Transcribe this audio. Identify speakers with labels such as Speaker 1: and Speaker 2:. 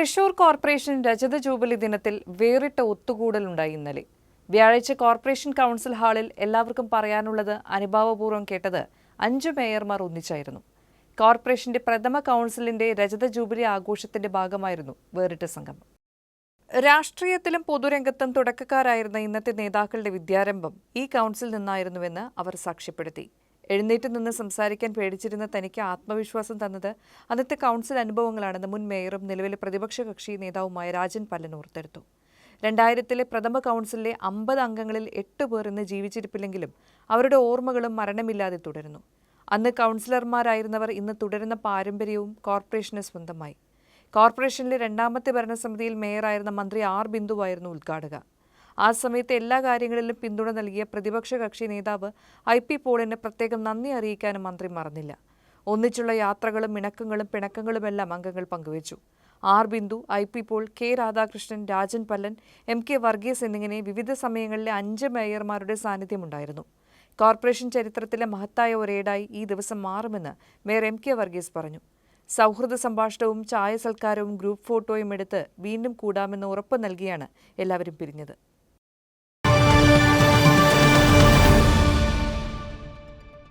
Speaker 1: Thrissur corporation രജത jubilee ദിനത്തിൽ വേറിട്ട ഒത്തുകൂടലുണ്ടായി ഇന്നലെ. വ്യാഴാഴ്ച കോർപ്പറേഷൻ കൗൺസിൽ ഹാളിൽ എല്ലാവർക്കും പറയാനുള്ളത് അനുഭാവപൂർവം കേട്ടത് അഞ്ച് മേയർമാർ ഒന്നിച്ചായിരുന്നു. കോർപ്പറേഷന്റെ പ്രഥമ കൗൺസിലിന്റെ രജത ജൂബിലി ആഘോഷത്തിന്റെ ഭാഗമായിരുന്നു വേറിട്ട സംഗമം. രാഷ്ട്രീയത്തിലും പൊതുരംഗത്തും തുടക്കക്കാരായിരുന്ന ഇന്നത്തെ നേതാക്കളുടെ വിദ്യാരംഭം ഈ കൗൺസിൽ നിന്നായിരുന്നുവെന്ന് അവർ സാക്ഷ്യപ്പെടുത്തി. എഴുന്നേറ്റ് നിന്ന് സംസാരിക്കാൻ പേടിച്ചിരുന്ന തനിക്ക് ആത്മവിശ്വാസം തന്നത് അന്നത്തെ കൗൺസിൽ അനുഭവങ്ങളാണെന്ന് മുൻ മേയറും നിലവിലെ പ്രതിപക്ഷ കക്ഷി നേതാവുമായ രാജൻ പല്ലൻ ഓർത്തെടുത്തു. രണ്ടായിരത്തിലെ പ്രഥമ കൗൺസിലിലെ അമ്പത് അംഗങ്ങളിൽ എട്ട് പേർ ഇന്ന് ജീവിച്ചിരിപ്പില്ലെങ്കിലും അവരുടെ ഓർമ്മകളും മരണമില്ലാതെ തുടരുന്നു. അന്ന് കൗൺസിലർമാരായിരുന്നവർ ഇന്ന് തുടരുന്ന പാരമ്പര്യവും കോർപ്പറേഷന് സ്വന്തമായി. കോർപ്പറേഷനിലെ രണ്ടാമത്തെ ഭരണസമിതിയിൽ മേയറായിരുന്ന മന്ത്രി ആർ ബിന്ദുവായിരുന്നു ഉദ്ഘാടക. ആ സമയത്ത് എല്ലാ കാര്യങ്ങളിലും പിന്തുണ നൽകിയ പ്രതിപക്ഷ കക്ഷി നേതാവ് ഐ പി പോളിന് പ്രത്യേകം നന്ദി അറിയിക്കാനും മന്ത്രി മറന്നില്ല. ഒന്നിച്ചുള്ള യാത്രകളും ഇണക്കങ്ങളും പിണക്കങ്ങളുമെല്ലാം അംഗങ്ങൾ പങ്കുവച്ചു. R Bindu I P Paul K Radhakrishnan Rajan Pallan M K Varghese എന്നിങ്ങനെ വിവിധ സമയങ്ങളിലെ അഞ്ച് മേയർമാരുടെ സാന്നിധ്യമുണ്ടായിരുന്നു. കോർപ്പറേഷൻ ചരിത്രത്തിലെ മഹത്തായ ഒരേടായി ഈ ദിവസം മാറുമെന്ന് മേയർ എം കെ വർഗീസ് പറഞ്ഞു. സൗഹൃദ സംഭാഷണവും ചായ സൽക്കാരവും ഗ്രൂപ്പ് ഫോട്ടോയും എടുത്ത് വീണ്ടും കൂടാമെന്ന് ഉറപ്പ് നൽകിയാണ് എല്ലാവരും പിരിഞ്ഞത്.